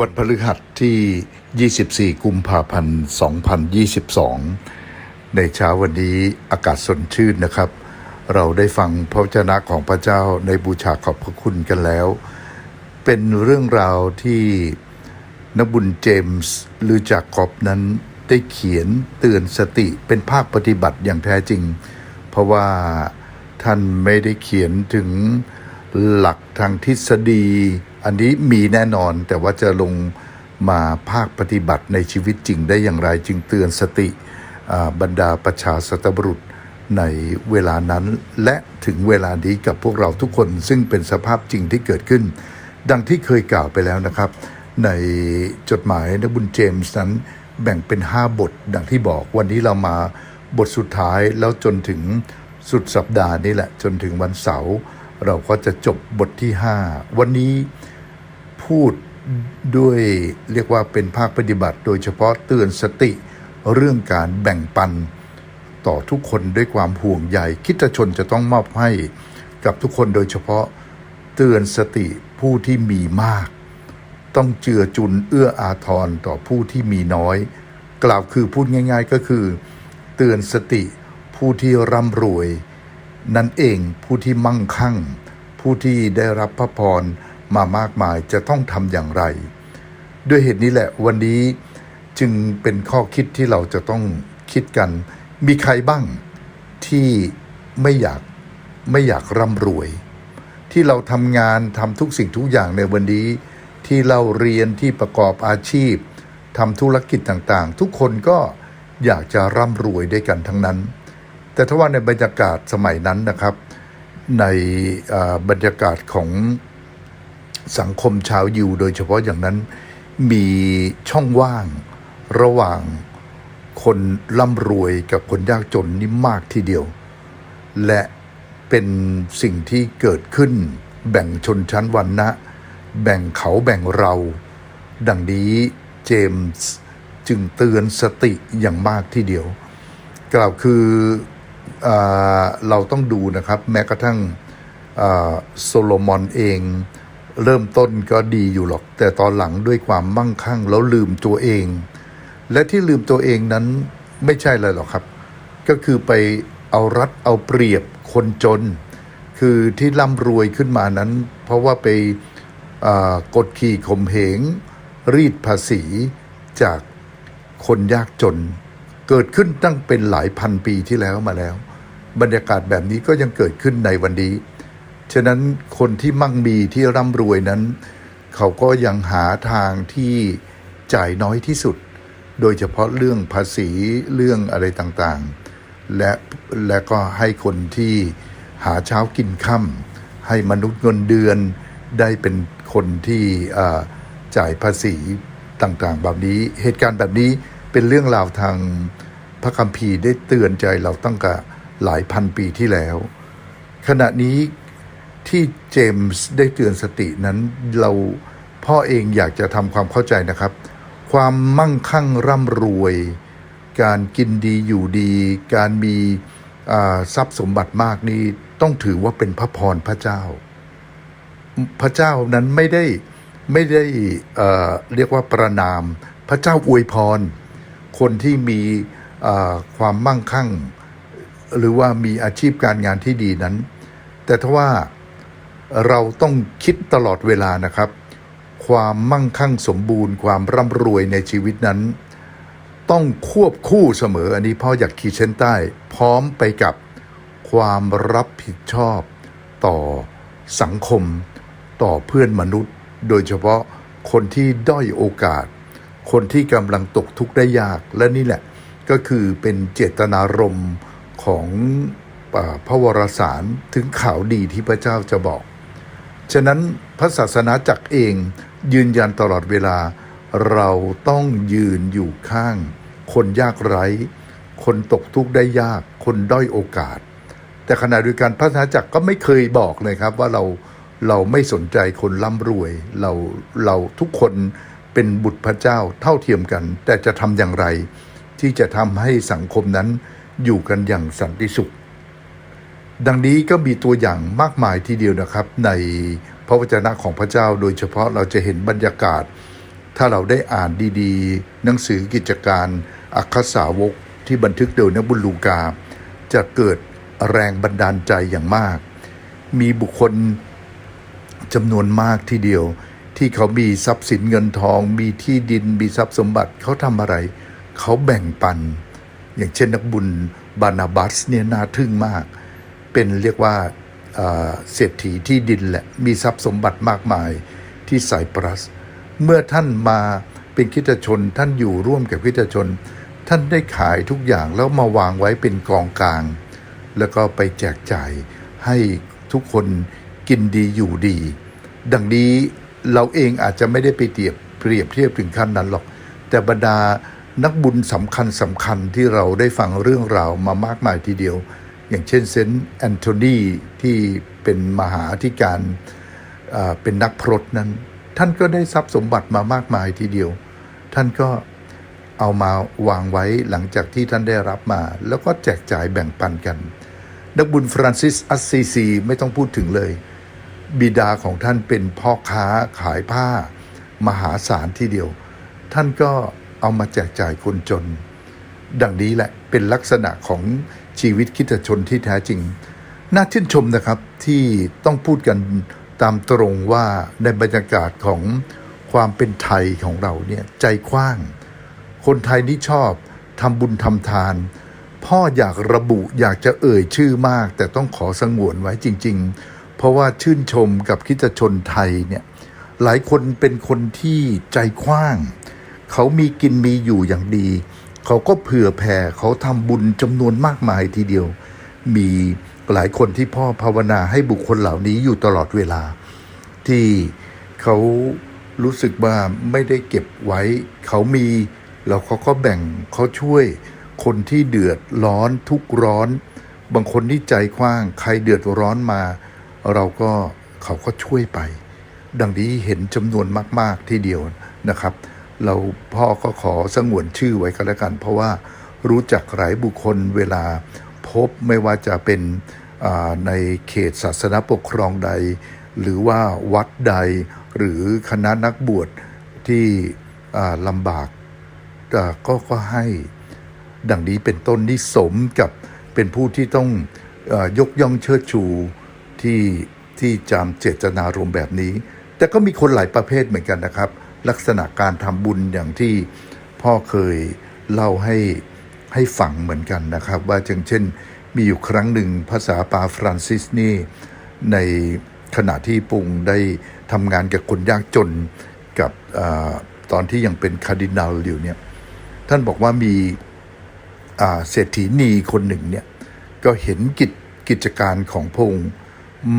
วันพฤหัสที่ 24 กุมภาพันธ์ 2022 ในเช้าวันนี้อากาศสดชื่นนะครับ เราได้ฟังพระวจนะของพระเจ้าในบูชาขอบพระคุณกันแล้ว เป็นเรื่องราวที่นบุญเจมส์หรือจากกอบนั้นได้เขียนเตือนสติเป็นภาคปฏิบัติอย่างแท้จริง เพราะว่าท่านไม่ได้เขียนถึงหลักทางทฤษฎี อันนี้มีแน่นอนแต่ว่าจะลงมาภาคปฏิบัติในชีวิตจริงได้อย่างไรจึงเตือนสติบรรดาประชาสัตบุรุษในเวลานั้น และถึงเวลานี้กับพวกเราทุกคนซึ่งเป็นสภาพจริงที่เกิดขึ้น ดังที่เคยกล่าวไปแล้วนะครับ ในจดหมายนักบุญเจมส์นั้นแบ่งเป็น 5 บท ดังที่บอกวันนี้เรามาบทสุดท้ายแล้วจนถึงสุดสัปดาห์นี้แหละจนถึงวันเสาร์เราก็จะจบบทที่ 5 วันนี้ พูดด้วยเรียกว่าเป็นภาคปฏิบัติ โดยเฉพาะเตือนสติเรื่องการแบ่งปัน ต่อทุกคนด้วยความห่วงใยคิดชนจะต้องมอบให้กับทุกคนโดยเฉพาะเตือนสติผู้ที่มีมาก ต้องเจือจุนเอื้ออาทรต่อผู้ที่มีน้อย กล่าวคือพูดง่าย ๆ ก็คือ เตือนสติผู้ที่ร่ำรวย นั่นเองผู้ที่มั่งคั่ง ผู้ที่ได้รับพระพร มามากมายจะต้องทำอย่างไร ด้วยเหตุนี้แหละวันนี้จึงเป็นข้อคิดที่เราจะต้องคิดกัน มีใครบ้างที่ไม่อยากไม่อยากร่ำรวย ที่เราทำงานทำทุกสิ่งทุกอย่างในวันนี้ ที่เราเรียนที่ประกอบอาชีพทำธุรกิจต่างๆ ทุกคนก็อยากจะร่ำรวยด้วยกันทั้งนั้น แต่ถ้าว่าในบรรยากาศสมัยนั้นนะครับ ในบรรยากาศของ สังคมชาวยิวโดยเฉพาะอย่างนั้นมีช่องว่างระหว่างคนร่ำรวยกับคนยากจนนี่มากทีเดียว และเป็นสิ่งที่เกิดขึ้น แบ่งชนชั้นวรรณะ แบ่งเขาแบ่งเรา ดังนี้เจมส์จึงเตือนสติอย่างมากทีเดียว กล่าวคืออเราต้องดูนะครับ แม้กระทั่งโซโลมอนเอง เริ่มต้นก็ดีอยู่หรอก แต่ตอนหลังด้วยความมั่งคั่งแล้วลืมตัวเอง และที่ลืมตัวเองนั้นไม่ใช่อะไรหรอกครับ ก็คือไปเอารัดเอาเปรียบคนจน คือที่ร่ำรวยขึ้นมานั้น เพราะว่าไปกดขี่ข่มเหง รีดภาษีจากคนยากจน เกิดขึ้นตั้งเป็นหลายพันปีที่แล้วมาแล้ว บรรยากาศแบบนี้ก็ยังเกิดขึ้นในวันนี้ ฉะนั้นคนที่มั่งมีที่ร่ำรวยนั้น เขาก็ยังหาทางที่จ่ายน้อยที่สุด โดยเฉพาะเรื่องภาษีเรื่องอะไรต่างๆ และและก็ให้คนที่หาเช้ากินค่ำให้มนุษย์เงินเดือนได้เป็นคนที่จ่ายภาษีต่างๆ แบบนี้เหตุการณ์แบบนี้เป็นเรื่องราวทางพระคัมภีร์ได้เตือนใจเราตั้งแต่หลายพันปีที่แล้ว ขณะนี้ ที่เจมส์ได้เตือนสตินั้น เราพ่อเองอยากจะทำความเข้าใจนะครับ ความมั่งคั่งร่ำรวย การกินดีอยู่ดี การมีทรัพย์สมบัติมากนี่ต้องถือว่าเป็นพระพรพระเจ้า พระเจ้านั้นไม่ได้ไม่ได้เเรียกว่าประนาม พระเจ้าอวยพร คนที่มีความมั่งคั่ง หรือว่ามีอาชีพการงานที่ดีนั้น แต่ถ้าว่า เราต้องคิดตลอดเวลานะครับ ความมั่งคั่งสมบูรณ์ ความร่ำรวยในชีวิตนั้น ต้องควบคู่เสมออันนี้พ่ออยากขีดเส้นใต้ พร้อมไปกับความรับผิดชอบต่อสังคม ต่อเพื่อนมนุษย์ โดยเฉพาะคนที่ด้อยโอกาส คนที่กำลังตกทุกข์ได้ยากและนี่แหละ ก็คือเป็นเจตนารมณ์ของพระวรสารถึงข่าวดีที่พระเจ้าจะบอก ฉะนั้นพระศาสนาจักรเองยืนยันตลอดเวลา เราต้องยืนอยู่ข้าง คนยากไร้ คนตกทุกข์ได้ยาก คนด้อยโอกาส แต่ขณะเดียวกันพระศาสนาจักรก็ไม่เคยบอกเลยครับว่าเราเราไม่สนใจคนร่ำรวย เราเราทุกคนเป็นบุตรพระเจ้าเท่าเทียมกัน แต่จะทำอย่างไร ที่จะทำให้สังคมนั้นอยู่กันอย่างสันติสุข ดังนี้ก็มีตัวอย่างมากมายทีเดียวนะครับ ในพระวจนะของพระเจ้า โดยเฉพาะเราจะเห็นบรรยากาศ ถ้าเราได้อ่านดีๆ หนังสือกิจการอัคสาวกที่บันทึกโดยนบุญลูกา จะเกิดแรงบันดาลใจอย่างมาก มีบุคคลจำนวนมากทีเดียว ที่เขามีทรัพย์สินเงินทอง มีที่ดินมีทรัพย์สมบัติเขาทำอะไร เขาแบ่งปัน อย่างเช่นนักบุญบานาบัสเนี่ยน่าทึ่งมากเเป็นเรียกว่าเศรษฐีที่ดินแหละ มีทรัพย์สมบัติมากมายที่ไซปรัส เมื่อท่านมาเป็นคริสตชน ท่านอยู่ร่วมกับคริสตชน ท่านได้ขายทุกอย่างแล้วมาวางไว้เป็นกองกลาง แล้วก็ไปแจกจ่ายให้ทุกคนกินดีอยู่ดี ดังนี้เราเองอาจจะไม่ได้ไปเปรียบเปรียบเทียบถึงขั้นนั้นหรอก แต่บรรดานักบุญสำคัญสำคัญที่เราได้ฟังเรื่องราวมามากมายทีเดียว อย่างเช่นเซนต์แอนโทนีที่เป็นมหาธิการเป็นนักพรตนั้น ท่านก็ได้ทรัพย์สมบัติมามากมายทีเดียว ท่านก็เอามาวางไว้หลังจากที่ท่านได้รับมา แล้วก็แจกจ่ายแบ่งปันกัน นักบุญฟรานซิสอัสซีซีไม่ต้องพูดถึงเลย บิดาของท่านเป็นพ่อค้าขายผ้ามหาศาลทีเดียว ท่านก็เอามาแจกจ่ายคนจน ดังนี้แหละเป็นลักษณะของ ชีวิตคิดชนที่แท้จริง น่าชื่นชมนะครับที่ต้องพูดกันตามตรงว่าในบรรยากาศของความเป็นไทยของเราเนี่ยใจกว้าง คนไทยนี่ชอบทำบุญทำทาน พ่ออยากระบุอยากจะเอ่ยชื่อมาก แต่ต้องขอสงวนไว้จริง ๆ เพราะว่าชื่นชมกับคิดชนไทยเนี่ยหลายคนเป็นคนที่ใจกว้าง เขามีกินมีอยู่อย่างดี เขาก็เผื่อแผ่เขาทำบุญจำนวนมากมายทีเดียว มีหลายคนที่พ่อภาวนาให้บุคคลเหล่านี้อยู่ตลอดเวลา ที่เขารู้สึกว่าไม่ได้เก็บไว้ เขามีแล้วเขาก็แบ่งเขาช่วยคนที่เดือดร้อนทุกข์ร้อน บางคนที่ใจกว้าง ใครเดือดร้อนมา เราก็เขาก็ช่วยไป ดังนี้เห็นจำนวนมาก ๆ ที่เดียวนะครับ เราพ่อก็ขอสงวนชื่อไว้ก็แล้วกัน เพราะว่ารู้จักหลายบุคคลเวลาพบไม่ว่าจะเป็นในเขตศาสนาปกครองใด หรือว่าวัดใด หรือคณะนักบวชที่ลำบากก็ก็ให้ดังนี้เป็นต้นที่สมกับเป็นผู้ที่ต้องอยกย่องเชิดชูที่ที่จำเจตนารมณ์แบบนี้ แต่ก็มีคนหลายประเภทเหมือนกันนะครับ ลักษณะการทำบุญอย่างที่พ่อเคยเล่าให้ให้ฟังเหมือนกันนะครับ ว่าเช่นเช่น มีอยู่ครั้งหนึ่งภาษาปาฟรานซิสนี่ในขณะที่ปุงได้ทำงานกับคนยากจนกับอตอนที่ยังเป็นคาร์ดินัลอยู่เนี่ยท่านบอกว่ามีเศรษฐีนีคนหนึ่งเนี่ยก็เห็นกิจกิจการของพงค์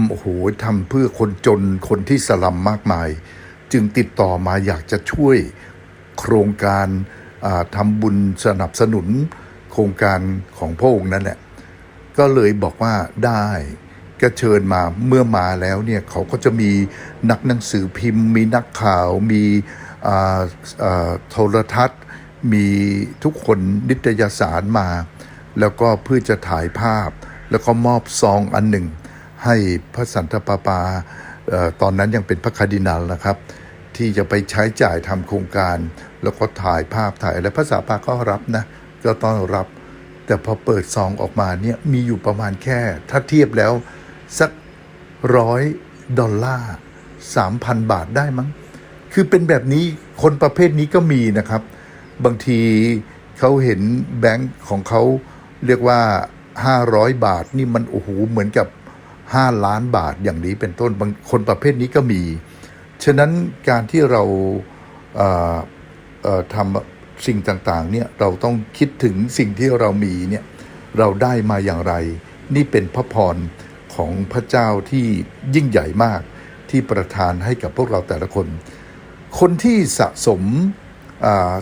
โอ้โหทำเพื่อคนจนคนที่สลัมมากมาย จึงติดต่อมาอยากจะช่วยโครงการอ่าทำบุญสนับสนุนโครงการของพระองค์นั่นแหละ ก็เลยบอกว่าได้ก็เชิญมาเมื่อมาแล้วเนี่ยเขาก็จะมีนักหนังสือพิมพ์ มีนักข่าว มีโทรทัศน์ มีทุกคนนิตยสารมา แล้วก็เพื่อจะถ่ายภาพ แล้วก็มอบซองอันหนึ่ง ให้พระสันตะปาปาอตอนนั้นยังเป็นพระคาร์ดินัลนะครับ ที่จะไปใช้จ่ายทำโครงการ แล้วก็ถ่ายภาพถ่ายอะไรพระสาปาก็รับนะก็ต้องรับ แต่พอเปิดซองออกมาเนี่ยมีอยู่ประมาณแค่ ถ้าเทียบแล้วสักร้อยดอลลาร์สามพันบาทได้มั้ง คือเป็นแบบนี้คนประเภทนี้ก็มีนะครับ บางทีเขาเห็นแบงค์ของเขาเรียกว่า 500 บาทนี่มันโอ้โหเหมือนกับ 5 ล้านบาทอย่างนี้เป็นต้นบางคนประเภทนี้ก็มี ฉะนั้นการที่เราทำสิ่งต่างๆเนี่ยเราต้องคิดถึงสิ่งที่เรามีเนี่ยเราได้มาอย่างไร นี่เป็นพระพรของพระเจ้าที่ยิ่งใหญ่มากที่ประทานให้กับพวกเราแต่ละคน คนที่สะสม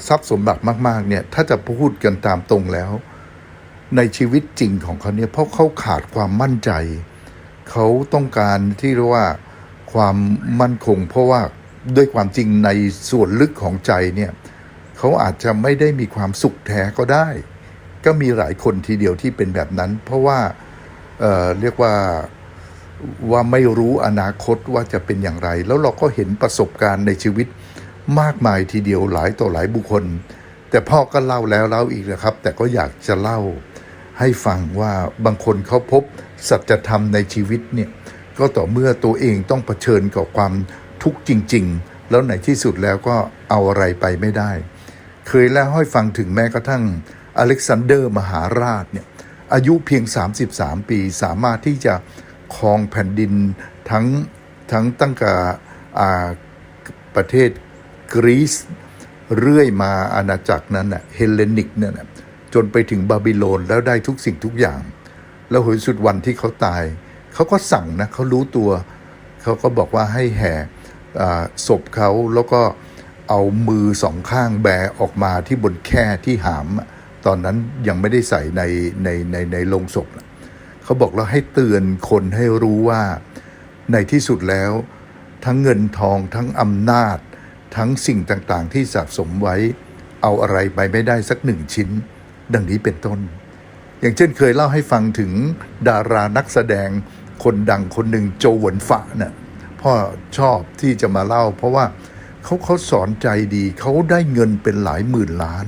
ทรัพย์สมบัติมาก ๆ เนี่ย ถ้าจะพูดกันตามตรงแล้ว ในชีวิตจริงของเขาเนี่ยเพราะเขาขาดความมั่นใจ เขาต้องการที่เรียกว่า ความมั่นคง เพราะว่าด้วยความจริงในส่วนลึกของใจเนี่ยเขาอาจจะไม่ได้มีความสุขแท้ก็ได้ ก็มีหลายคนทีเดียวที่เป็นแบบนั้น เพราะว่าเอ่อเรียกว่าว่าไม่รู้อนาคตว่าจะเป็นอย่างไร แล้วเราก็เห็นประสบการณ์ในชีวิตมากมายทีเดียวหลายต่อหลายบุคคล แต่พ่อก็เล่าแล้วเล่าอีกนะครับ แต่ก็อยากจะเล่าให้ฟังว่าบางคนเขาพบสัจธรรมในชีวิตเนี่ย ก็ต่อเมื่อตัวเองต้องเผชิญกับความทุกข์จริง ๆ แล้วในที่สุดแล้วก็เอาอะไรไปไม่ได้ เคยเล่าให้ฟังถึงแม้กระทั่งอเล็กซานเดอร์มหาราชเนี่ยอายุเพียง 33 ปีสามารถที่จะครองแผ่นดินทั้งทั้งตั้งแต่ประเทศกรีซเรื่อยมาอาณาจักรนั้นน่ะเฮเลนิกเนี่ยนะจนไปถึงบาบิโลนแล้วได้ทุกสิ่งทุกอย่าง แล้วหนสุดวันที่เขาตาย เขาก็สั่งนะเขารู้ตัว เขาก็บอกว่าให้แห่ศพเขาแล้วก็เอามือสองข้างแบออกมาที่บนแค่ที่หาม ตอนนั้นยังไม่ได้ใส่ในในในในโลงศพเขาบอกแล้วให้เตือนคนให้รู้ว่าในที่สุดแล้ว ทั้งเงินทองทั้งอำนาจ ทั้งสิ่งต่างๆ ที่สะสมไว้ เอาอะไรไปไม่ได้สักหนึ่งชิ้น ดังนี้เป็นต้น อย่างเช่นเคยเล่าให้ฟังถึงดารานักแสดง คนดังคนหนึ่งโจหวนฝะเน่ะพ่อชอบที่จะมาเล่า เพราะว่าเขาเขาสอนใจดีเขาได้เงินเป็นหลายหมื่นล้าน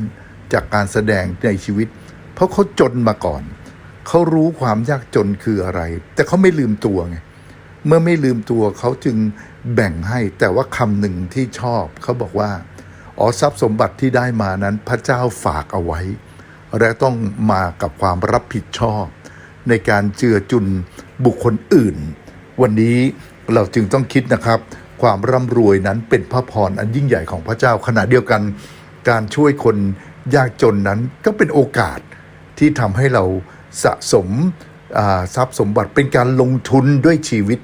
จากการแสดงในชีวิต เพราะเขาจนมาก่อน เขารู้ความยากจนคืออะไร แต่เขาไม่ลืมตัวไงเมื่อไม่ลืมตัวเขาจึงแบ่งให้แต่ว่าคำหนึ่งที่ชอบเขาบอกว่าอ๋อทรัพย์สมบัติที่ได้มานั้นพระเจ้าฝากเอาไว้ และต้องมากับความรับผิดชอบ ในการเจือจุน บุคคลอื่น วันนี้เราจึงต้องคิดนะครับ ความร่ำรวยนั้นเป็นพระพรอันยิ่งใหญ่ของพระเจ้าขณะเดียวกัน การช่วยคนยากจนนั้นก็เป็นโอกาสที่ทำให้เราสะสมทรัพย์สมบัติเป็นการลงทุนด้วยชีวิต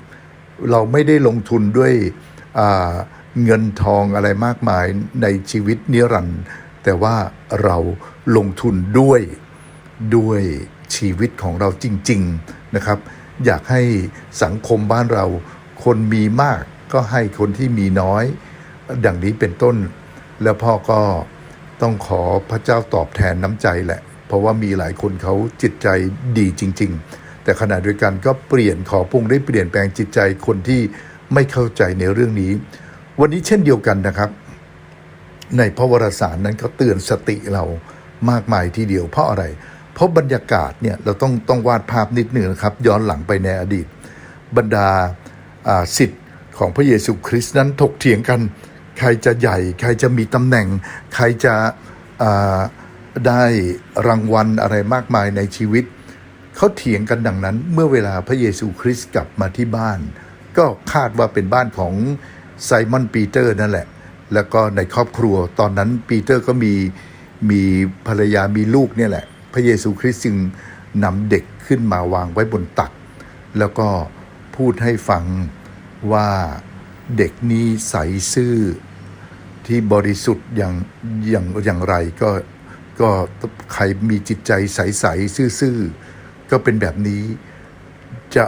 เราไม่ได้ลงทุนด้วยเงินทองอะไรมากมายในชีวิตนิรันดร์แต่ว่าเราลงทุนด้วยด้วยชีวิตของเราจริง ๆ นะครับ อยากให้สังคมบ้านเรา คนมีมากก็ให้คนที่มีน้อย ดังนี้เป็นต้น แล้วพ่อก็ต้องขอพระเจ้าตอบแทนน้ำใจแหละ เพราะว่ามีหลายคนเขาจิตใจดีจริง ๆ แต่ขณะเดียวกันก็เปลี่ยนขอพระองได้เปลี่ยนแปลงจิตใจคนที่ไม่เข้าใจในเรื่องนี้ วันนี้เช่นเดียวกันนะครับ ในพระวรสารนั้นก็เตือนสติเรามากมายทีเดียวเพราะอะไร เพราะบรรยากาศเนี่ยเราต้องต้องวาดภาพนิดหนึ่งนะครับ ย้อนหลังไปในอดีต บรรดาสิทธิ์ของพระเยซูคริสต์นั้นถกเถียงกัน ใครจะใหญ่ ใครจะมีตำแหน่ง ใครจะได้รางวัลอะไรมากมายในชีวิต เขาเถียงกันดังนั้น เมื่อเวลาพระเยซูคริสต์กลับมาที่บ้าน ก็คาดว่าเป็นบ้านของไซมอนปีเตอร์นั่นแหละ แล้วก็ในครอบครัวตอนนั้นปีเตอร์ก็มีมีภรรยามีลูกเนี่ยแหละ พระเยซูคริสต์จึงนำเด็กขึ้นมาวางไว้บนตัก แล้วก็พูดให้ฟังว่าเด็กนี้ใสซื่อที่บริสุทธิ์อย่างอย่างอย่างไรก็ก็ใครมีจิตใจใสๆซื่อๆก็เป็นแบบนี้จะ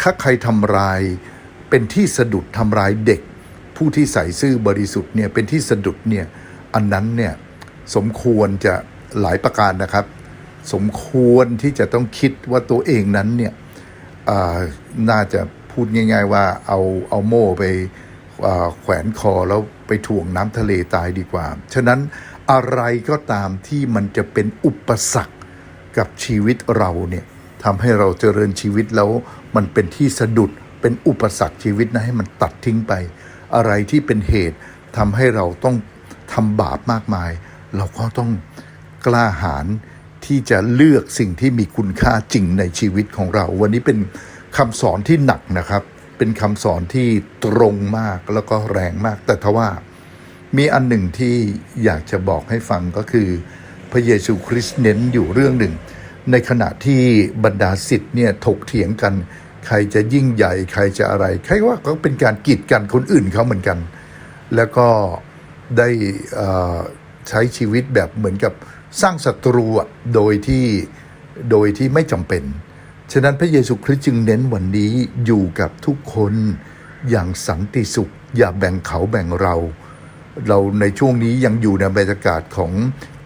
ถ้าใครทำร้ายเป็นที่สะดุดทำร้ายเด็ก ผู้ที่ใสซื่อบริสุทธิ์เนี่ยเป็นที่สะดุดเนี่ยอันนั้นเนี่ยสมควรจะ หลายประการนะครับ สมควรที่จะต้องคิดว่าตัวเองนั้นเนี่ยน่าจะพูดง่าย ๆ ว่าเอาเอาโม่ไปแขวนคอแล้วไปถ่วงน้ำทะเลตายดีกว่า ฉะนั้นอะไรก็ตามที่มันจะเป็นอุปสรรคกับชีวิตเราเนี่ยทำให้เราเจริญชีวิตแล้วมันเป็นที่สะดุดเป็นอุปสรรคชีวิตนะให้มันตัดทิ้งไป อะไรที่เป็นเหตุทำให้เราต้องทำบาปมากมาย เราก็ต้อง กล้าหาญที่จะเลือกสิ่งที่มีคุณค่าจริงในชีวิตของเรา วันนี้เป็นคำสอนที่หนักนะครับ เป็นคำสอนที่ตรงมากแล้วก็แรงมาก แต่ทว่ามีอันหนึ่งที่อยากจะบอกให้ฟังก็คือ พระเยซูคริสต์เน้นอยู่เรื่องหนึ่ง ในขณะที่บรรดาสิทธิ์เนี่ยถกเถียงกัน ใครจะยิ่งใหญ่ใครจะอะไร ใครว่าก็เป็นการกีดกันคนอื่นเขาเหมือนกัน แล้วก็ได้ใช้ชีวิตแบบเหมือนกับ สร้างศัตรูโดยที่โดยที่ไม่จำเป็น ฉะนั้นพระเยซูคริสต์จึงเน้นวันนี้อยู่กับทุกคนอย่างสันติสุข อย่าแบ่งเขาแบ่งเรา เราในช่วงนี้ยังอยู่ในบรรยากาศของ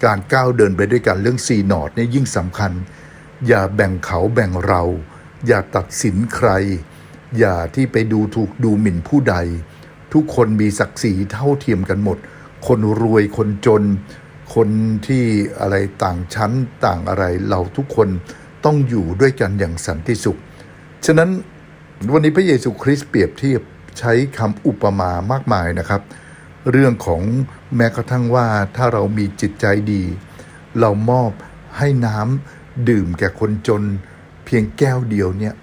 การก้าวเดินไปด้วยกันเรื่องซีนอดเนี่ยยิ่งสำคัญ อย่าแบ่งเขาแบ่งเรา อย่าตัดสินใคร อย่าที่ไปดูถูกดูหมิ่นผู้ใด ทุกคนมีศักดิ์ศรีเท่าเทียมกันหมด คนรวยคนจน คนที่อะไรต่างชั้นต่างอะไรเราทุกคนต้องอยู่ด้วยกันอย่างสันติสุข ฉะนั้นวันนี้พระเยซูคริสต์เปรียบเทียบใช้คำอุปมามากมายนะครับ เรื่องของแม้กระทั่งว่าถ้าเรามีจิตใจดี เรามอบให้น้ำดื่มแก่คนจน เพียงแก้วเดียวเนี่ย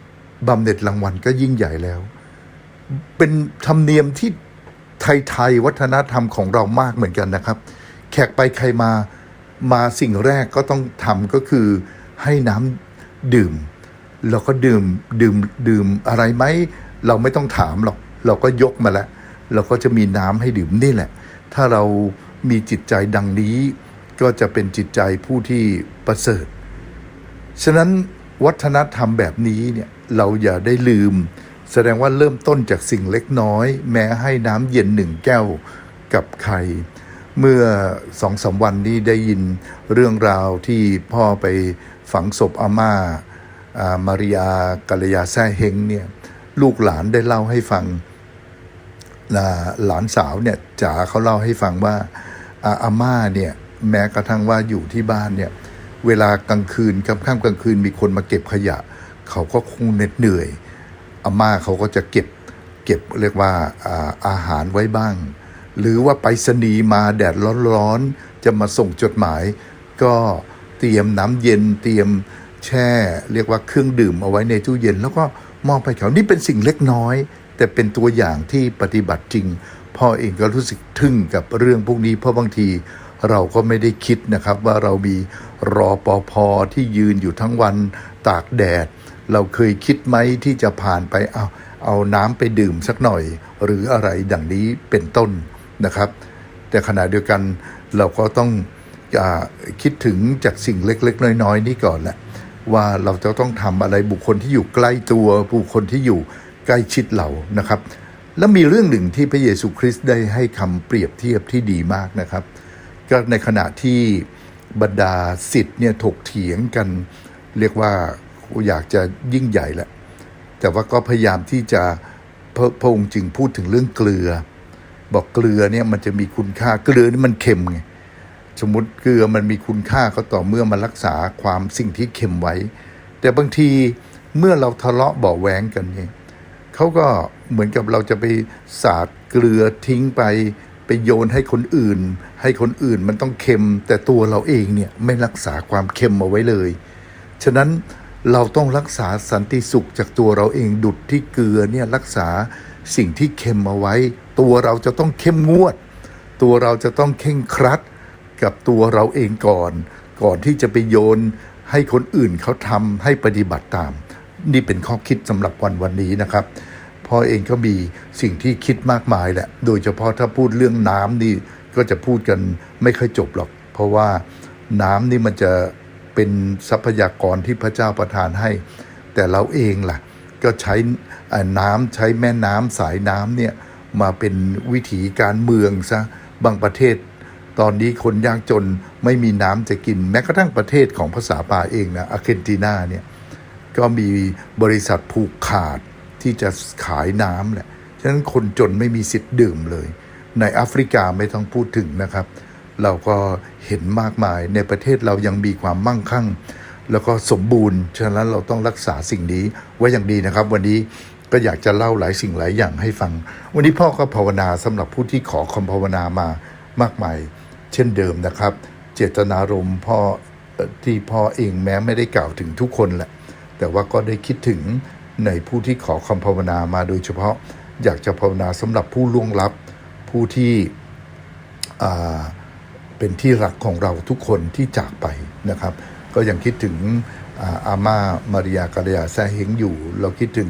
บำเหน็จรางวัลก็ยิ่งใหญ่แล้ว เป็นธรรมเนียมที่ไทย ๆ วัฒนธรรมของเรามากเหมือนกันนะครับ แขกไปใครมามาสิ่งแรกก็ต้องทำก็คือให้น้ำดื่ม เราก็ดื่มดื่มดื่มอะไรไหมเราไม่ต้องถามหรอกเราก็ยกมาแล้วเราก็จะมีน้ำให้ดื่มนี่แหละ ถ้าเรามีจิตใจดังนี้ ก็จะเป็นจิตใจผู้ที่ประเสริฐ ฉะนั้นวัฒนธรรมแบบนี้เนี่ยเราอย่าได้ลืม แสดงว่าเริ่มต้นจากสิ่งเล็กน้อย แม้ให้น้ำเย็นหนึ่งแก้วกับใคร เมื่อสองสามวันนี้ได้ยินเรื่องราวที่พ่อไปฝังศพอาม่าอามาริยากัลยาแซ่เฮงเนี่ยลูกหลานได้เล่าให้ฟังหลานสาวเนี่ยจ๋าเขาเล่าให้ฟังว่าอาอาม่าเนี่ยแม้กระทั่งว่าอยู่ที่บ้านเนี่ยเวลากลางคืนกลางค่ำกลางคืนมีคนมาเก็บขยะ เขาก็คงเหน็ดเหนื่อยอาม่าเขาก็จะเก็บเก็บเรียกว่าอาอาหารไว้บ้าง หรือว่าไปสนีมาแดดร้อนๆ จะมาส่งจดหมาย ก็เตรียมน้ำเย็นเตรียมแช่ เรียกว่าเครื่องดื่มเอาไว้ในตู้เย็น แล้วก็มอบให้เขานี่เป็นสิ่งเล็กน้อย แต่เป็นตัวอย่างที่ปฏิบัติจริง พ่อเองก็รู้สึกทึ่งกับเรื่องพวกนี้เพราะบางทีเราก็ไม่ได้คิดนะครับว่าเรามีรอปอพอที่ยืนอยู่ทั้งวันตากแดด เราเคยคิดไหมที่จะผ่านไปเอาเอาน้ำไปดื่มสักหน่อย หรืออะไรดังนี้เป็นต้น นะครับ แต่ขณะเดียวกันเราก็ต้องอคิดถึงจากสิ่งเล็ก ๆ น้อย ๆ นี่ก่อนแหละว่าเราจะต้องทำอะไรบุคคลที่อยู่ใกล้ตัวบุคคลที่อยู่ใกล้ชิดเรานะครับ แล้วมีเรื่องหนึ่งที่พระเยซูคริสต์ได้ให้คำเปรียบเทียบที่ดีมากนะครับ ก็ในขณะที่บรรดาสิทธิ์เนี่ยถกเถียงกัน เรียกว่าอยากจะยิ่งใหญ่แหละแต่ว่าก็พยายามที่จะพระองค์จึงพูดถึงเรื่องเกลือ บอกเกลือเนี่ยมันจะมีคุณค่าเกลือนี่มันเค็มไงสมมติเกลือมันมีคุณค่าก็ต่อเมื่อมันรักษาความสิ่งที่เค็มไว้ แต่บางทีเมื่อเราทะเลาะเบาแหวงกันเนี่ยเขาก็เหมือนกับเราจะไปสาดเกลือทิ้งไป ไปโยนให้คนอื่น ให้คนอื่นมันต้องเค็ม แต่ตัวเราเองเนี่ยไม่รักษาความเค็มเอาไว้เลย ฉะนั้นเราต้องรักษาสันติสุขจากตัวเราเองดุดที่เกลือเนี่ยรักษาสิ่งที่เค็มเอาไว้ ตัวเราจะต้องเข้มงวด ตัวเราจะต้องเข่งครัด กับตัวเราเองก่อน ก่อนที่จะไปโยนให้คนอื่นเขาทำให้ปฏิบัติตาม นี่เป็นข้อคิดสำหรับวันวันนี้นะครับพ่อเองก็มีสิ่งที่คิดมากมายแหละ โดยเฉพาะถ้าพูดเรื่องน้ำนี่ก็จะพูดกันไม่ค่อยจบหรอก เพราะว่าน้ำนี่มันจะเป็นทรัพยากรที่พระเจ้าประทานให้ แต่เราเองล่ะ ก็ใช้น้ำใช้แม่น้ำสายน้ำเนี่ย มาเป็นวิถีการเมืองซะบางประเทศ ตอนนี้คนยากจนไม่มีน้ำจะกิน แม้กระทั่งประเทศของภาษาป่าเองนะอาร์เจนตินาเนี่ยก็มีบริษัทผูกขาดที่จะขายน้ำแหละ ฉะนั้นคนจนไม่มีสิทธิ์ดื่มเลย ในแอฟริกาไม่ต้องพูดถึงนะครับ เราก็เห็นมากมายในประเทศเรายังมีความมั่งคั่ง แล้วก็สมบูรณ์ ฉะนั้นเราต้องรักษาสิ่งนี้ไว้อย่างดีนะครับ วันนี้ ก็อยากจะเล่าหลายสิ่งหลายอย่างให้ฟัง วันนี้พ่อก็ภาวนาสำหรับผู้ที่ขอคำภาวนามามากมาย เช่นเดิมนะครับ เจตนารมณ์พ่อที่พ่อเองแม้ไม่ได้กล่าวถึงทุกคนแหละ แต่ว่าก็ได้คิดถึงในผู้ที่ขอคำภาวนามาโดยเฉพาะ อยากจะภาวนาสำหรับผู้ล่วงลับ ผู้ที่เป็นที่รักของเราทุกคนที่จากไปนะครับ ก็ยังคิดถึงอาม่ามาริยากาลยาแซเฮงอยู่ เราคิดถึง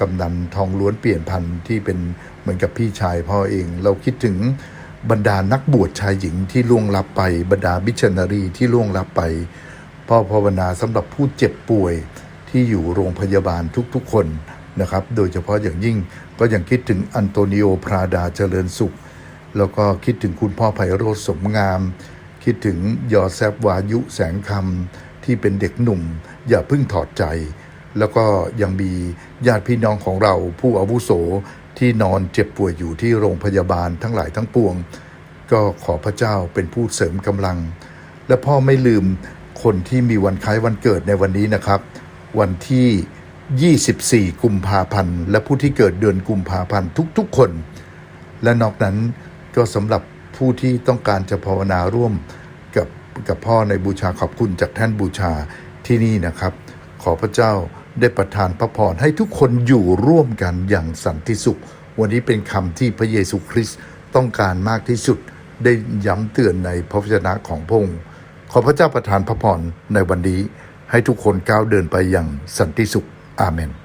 กำนันทองล้วนเปลี่ยนพันธุ์ที่เป็นเหมือนกับพี่ชายพ่อเอง เราคิดถึงบรรดานักบวชชายหญิงที่ล่วงลับไป บรรดาบิชนารีที่ล่วงลับไปพ่อภาวนาสำหรับผู้เจ็บป่วยที่อยู่โรงพยาบาลทุกๆคนนะครับ โดยเฉพาะอย่างยิ่งก็ยังคิดถึงอันโตนิโอพราดาเจริญสุข แล้วก็คิดถึงคุณพ่อไพโรธสมงาม คิดถึงยอแซฟวายุแสงคำที่เป็นเด็กหนุ่ม อย่าเพิ่งถอดใจ แล้วก็ยังมีญาติพี่น้องของเราผู้อาวุโสที่นอนเจ็บป่วยอยู่ที่โรงพยาบาลทั้งหลายทั้งปวง ก็ขอพระเจ้าเป็นผู้เสริมกำลัง และพ่อไม่ลืมคนที่มีวันคล้ายวันเกิดในวันนี้นะครับ วันที่ 24 กุมภาพันธ์ และผู้ที่เกิดเดือนกุมภาพันธ์ทุกๆคน และนอกนั้นก็สำหรับผู้ที่ต้องการจะภาวนาร่วมกับกับพ่อในบูชาขอบคุณจากแท่นบูชาที่นี่นะครับ ขอพระเจ้า ได้ประทานพระพรให้ทุกคนอยู่ร่วมกันอย่างสันติสุข วันนี้เป็นคำที่พระเยซูคริสต์ต้องการมากที่สุด ได้ย้ำเตือนในพระวจนะของพระองค์ขอพระเจ้าประทานพระพรในวันนี้ให้ทุกคนก้าวเดินไปอย่างสันติสุข อาเมน